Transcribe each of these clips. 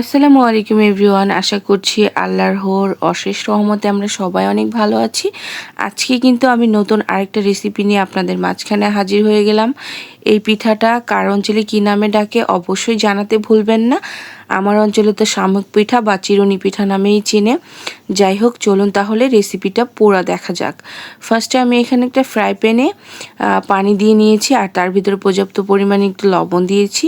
আসসালামু আলাইকুম এভরিওয়ান, আশা করছি আল্লাহর হোর অশেষ রহমতে আমরা সবাই অনেক ভালো আছি। আজকে কিন্তু আমি নতুন আরেকটা রেসিপি নিয়ে আপনাদের মাঝখানে হাজির হয়ে গেলাম। এই পিঠাটা কারণ অঞ্চলে কী নামে ডাকে অবশ্যই জানাতে ভুলবেন না। আমার অঞ্চলে তো শামুক পিঠা বা চিরুনি পিঠা নামেই চিনে। যাই হোক, চলুন তাহলে রেসিপিটা পুরা দেখা যাক। ফার্স্টে আমি এখানে একটা ফ্রাই প্যানে পানি দিয়ে নিয়েছি, আর তার ভিতরে পর্যাপ্ত পরিমাণে একটু লবণ দিয়েছি,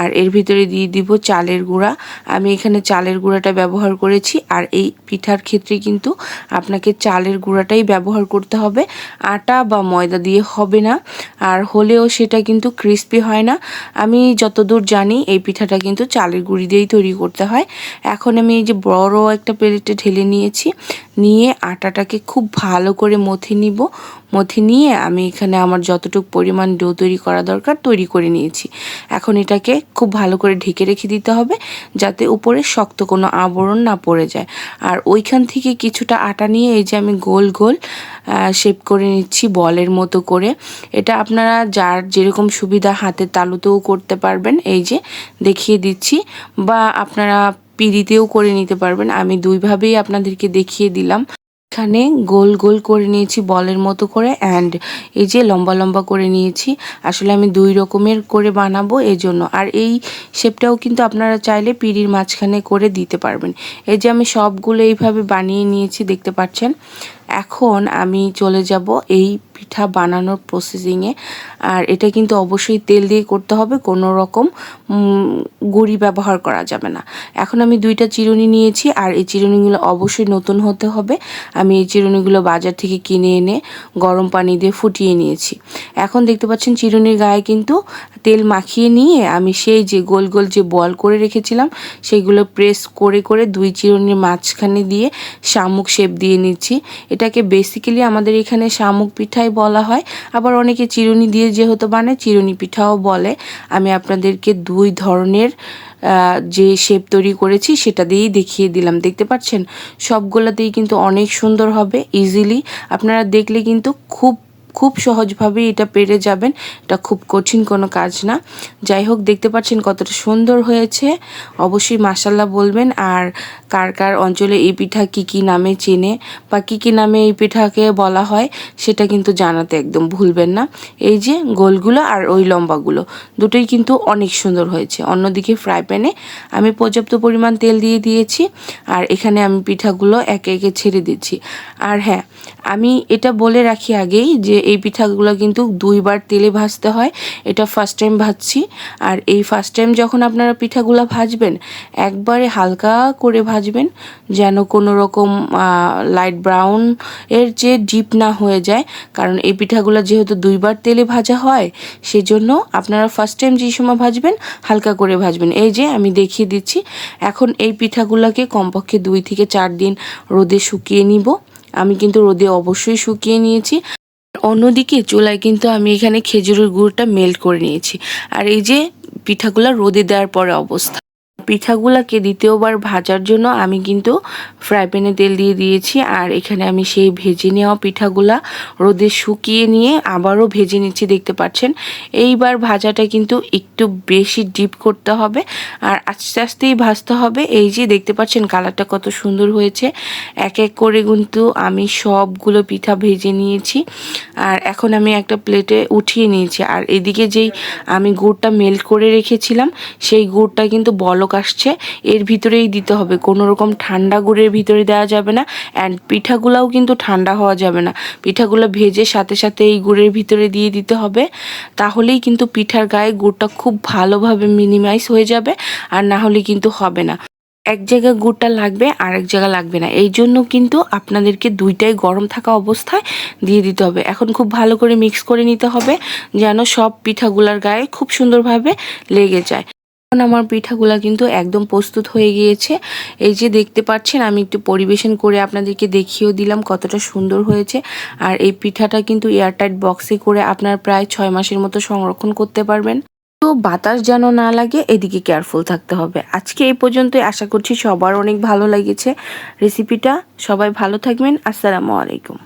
আর এর ভিতরে দিয়ে দিব চালের গুঁড়া। আমি এখানে চালের গুঁড়াটা ব্যবহার করেছি, আর এই পিঠার ক্ষেত্রে কিন্তু আপনাকে চালের গুঁড়াটাই ব্যবহার করতে হবে। আটা বা ময়দা দিয়ে হবে না, আর হলেও সেটা কিন্তু ক্রিস্পি হয় না। আমি যতদূর জানি, এই পিঠাটা কিন্তু চালের গুঁড়ি দিয়েই তৈরি করতে হয়। এখন আমি এই যে বড় একটা প্লেটে ঢেলে নিয়েছি। নিয়ে আটাটাকে খুব ভালো করে মথে নিব। মথে নিয়ে আমি এখানে আমার যতটুকু পরিমাণ ডো তৈরি করা দরকার তৈরি করে নিয়েছি। এখন এটাকে খুব ভালো করে ঢেকে রেখে দিতে হবে যাতে উপরে শক্ত কোনো আবরণ না পড়ে যায়। আর ওইখান থেকে কিছুটা আটা নিয়ে এই যে আমি গোল গোল শেপ করে নিচ্ছি বলের মতো করে। এটা আপনারা যার যেরকম সুবিধা হাতের তালুতেও করতে পারবেন। এই যে দেখিয়ে দিচ্ছি। বা আপনারা পিড়িতেও করে নিতে পারবেন। আমি দুইভাবেই আপনাদেরকে দেখিয়ে দিলাম। এখানে গোল গোল করে নিয়েছি বলের মতো করে অ্যান্ড এই যে লম্বা লম্বা করে নিয়েছি। আসলে আমি দুই রকমের করে বানাবো এই জন্য আর এই শেপটাও কিন্তু আপনারা চাইলে পিড়ির মাঝখানে করে দিতে পারবেন। এই যে আমি সবগুলো এইভাবে বানিয়ে নিয়েছি, দেখতে পাচ্ছেন? এখন আমি চলে যাব এই পিঠা বানানোর প্রসেসিংয়ে আর এটা কিন্তু অবশ্যই তেল দিয়ে করতে হবে, কোনো রকম গুঁড়ি ব্যবহার করা যাবে না। এখন আমি দুইটা চিরুনি নিয়েছি, আর এই চিরুনিগুলো অবশ্যই নতুন হতে হবে। আমি এই চিরুনিগুলো বাজার থেকে কিনে এনে গরম পানি দিয়ে ফুটিয়ে নিয়েছি। এখন দেখতে পাচ্ছেন চিরুনির গায়ে কিন্তু তেল মাখিয়ে নিয়ে আমি সেই যে গোল গোল যে বল করে রেখেছিলাম সেইগুলো প্রেস করে করে দুই চিরুনির মাঝখানে দিয়ে শামুক শেপ দিয়ে নিচ্ছি। এটাকে বেসিক্যালি আমাদের এখানে শামুক পিঠাই বলা হয়। আবার অনেকে চিরুনি দিয়ে যেহেতু বানায়, চিরুনি পিঠাও বলে। আমি আপনাদেরকে দুই ধরনের যে শেপ তৈরি করেছি সেটা দিয়েই দেখিয়ে দিলাম। দেখতে পাচ্ছেন? সবগুলোতেই কিন্তু অনেক সুন্দর হবে ইজিলি আপনারা দেখলে কিন্তু খুব খুব সহজভাবেই এটা পেরে যাবেন। এটা খুব কঠিন কোনো কাজ না। যাই হোক, দেখতে পাচ্ছেন কতটা সুন্দর হয়েছে। অবশ্যই মাসাল্লাহ বলবেন, আর কার কার অঞ্চলে এই পিঠা কি কি নামে চেনে বা কী কী নামে এই পিঠাকে বলা হয়, সেটা কিন্তু জানাতে একদম ভুলবেন না। এই যে গোলগুলো আর ওই লম্বাগুলো, দুটোই কিন্তু অনেক সুন্দর হয়েছে। অন্যদিকে ফ্রাই প্যানে আমি পর্যাপ্ত পরিমাণ তেল দিয়ে দিয়েছি, আর এখানে আমি পিঠাগুলো একে একে ছেড়ে দিচ্ছি। আর হ্যাঁ আমি এটা বলে রাখি আগেই যে এই পিঠাগুলো কিন্তু দুইবার তেলে ভাজতে হয়। এটা ফার্স্ট টাইম ভাজছি। আর এই ফার্স্ট টাইম যখন আপনারা পিঠাগুলো ভাজবেন, একবারে হালকা করে ভাজবেন, যেন কোনো রকম লাইট ব্রাউন এর যে ডিপ না হয়ে যায়। কারণ এই পিঠাগুলো যেহেতু দুইবার তেলে ভাজা হয়, সেজন্য আপনারা ফার্স্ট টাইম যেই সময় ভাজবেন, হালকা করে ভাজবেন। এই যে আমি দেখিয়ে দিচ্ছি, এখন এই পিঠাগুলোকে কমপক্ষে দুই থেকে চার দিন রোদে শুকিয়ে নিব। আমি কিন্তু রোদে অবশ্যই শুকিয়ে নিয়েছি। অন্যদিকে চুলায় কিন্তু আমি এখানে খেজুরের গুড়টা মেল্ট করে নিয়েছি। আর এই যে পিঠাগুলা রোদে দেওয়ার পরে অবস্থা। পিঠাগুলাকে দ্বিতীয়বার ভাজার জন্য আমি কিন্তু ফ্রাই প্যানে তেল দিয়ে দিয়েছি। আর এখানে আমি সেই ভেজে নেওয়া পিঠাগুলা রোদে শুকিয়ে নিয়ে আবারও ভেজে নিচ্ছি, দেখতে পাচ্ছেন? এইবার ভাজাটা কিন্তু একটু বেশি ডিপ করতে হবে। আর আস্তে আস্তেই ভাজতে হবে। এই যে দেখতে পাচ্ছেন কালারটা কত সুন্দর হয়েছে। এক এক করে কিন্তু আমি সবগুলো পিঠা ভেজে নিয়েছি। আর এখন আমি একটা প্লেটে উঠিয়ে নিয়েছি। আর এদিকে যেই আমি গুড়টা মেল্ট করে রেখেছিলাম, সেই গুড়টা কিন্তু বলক আসছে, এর ভিতরেই দিতে হবে। কোনো রকম ঠান্ডা গুড়ের ভিতরে দেওয়া যাবে না অ্যান্ড পিঠাগুলাও কিন্তু ঠান্ডা হওয়া যাবে না। পিঠাগুলো ভেজে সাথে সাথে এই গুড়ের ভিতরে দিয়ে দিতে হবে। তাহলেই কিন্তু পিঠার গায়ে গুড়টা খুব ভালোভাবে মিনিমাইজ হয়ে যাবে আর না হলে কিন্তু হবে না। এক জায়গায় গুড়টা লাগবে আর এক জায়গা লাগবে না। এই জন্য কিন্তু আপনাদেরকে দুইটাই গরম থাকা অবস্থায় দিয়ে দিতে হবে। এখন খুব ভালো করে মিক্স করে নিতে হবে যেন সব পিঠাগুলার গায়ে খুব সুন্দরভাবে লেগে যায়। এখন আমার পিঠাগুলা কিন্তু একদম প্রস্তুত হয়ে গিয়েছে। এই যে দেখতে পাচ্ছেন, আমি একটু পরিবেশন করে আপনাদেরকে দেখিয়েও দিলাম কতটা সুন্দর হয়েছে। আর এই পিঠাটা কিন্তু এয়ারটাইট বক্সে করে আপনার প্রায় ছয় মাসের মতো সংরক্ষণ করতে পারবেন। তো বাতাস যেন না লাগে, এদিকে কেয়ারফুল থাকতে হবে। আজকে এই পর্যন্তই। আশা করছি সবার অনেক ভালো লেগেছে রেসিপিটা। সবাই ভালো থাকবেন। আসসালামু আলাইকুম।